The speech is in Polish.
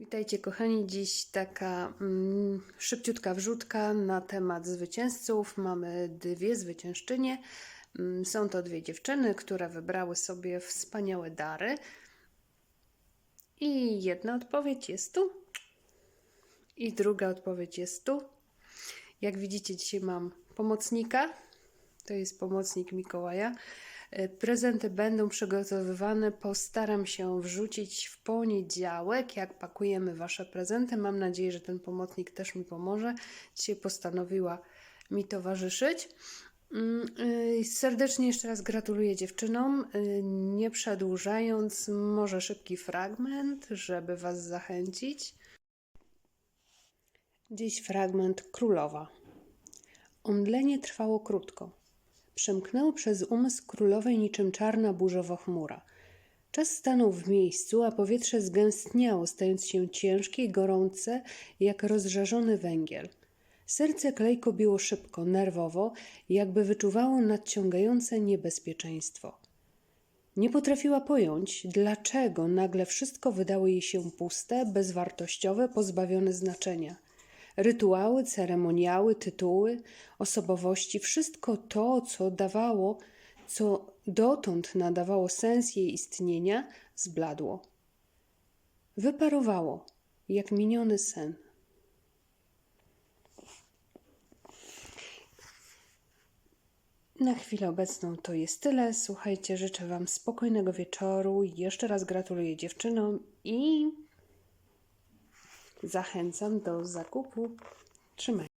Witajcie kochani, dziś taka mm, szybciutka wrzutka na temat zwycięzców. Mamy dwie zwyciężczynie. Mm, Są to dwie dziewczyny, które wybrały sobie wspaniałe dary. I jedna odpowiedź jest tu. I druga odpowiedź jest tu. Jak widzicie, dzisiaj mam pomocnika. To jest pomocnik Mikołaja. E, Prezenty będą przygotowywane. Postaram się wrzucić w poniedziałek, jak pakujemy Wasze prezenty. Mam nadzieję, że ten pomocnik też mi pomoże. Dzisiaj postanowiła mi towarzyszyć. Mm, y, Serdecznie jeszcze raz gratuluję dziewczynom. Y, Nie przedłużając, może szybki fragment, żeby Was zachęcić. Dziś fragment Królowa. Omdlenie trwało krótko. Przemknęło przez umysł królowej niczym czarna burzowa chmura. Czas stanął w miejscu, a powietrze zgęstniało, stając się ciężkie i gorące, jak rozżarzony węgiel. Serce klejko biło szybko, nerwowo, jakby wyczuwało nadciągające niebezpieczeństwo. Nie potrafiła pojąć, dlaczego nagle wszystko wydało jej się puste, bezwartościowe, pozbawione znaczenia. Rytuały, ceremoniały, tytuły, osobowości, wszystko to, co dawało, co dotąd nadawało sens jej istnienia, zbladło. Wyparowało, jak miniony sen. Na chwilę obecną to jest tyle. Słuchajcie, życzę Wam spokojnego wieczoru. Jeszcze raz gratuluję dziewczynom i zachęcam do zakupu. Trzymaj.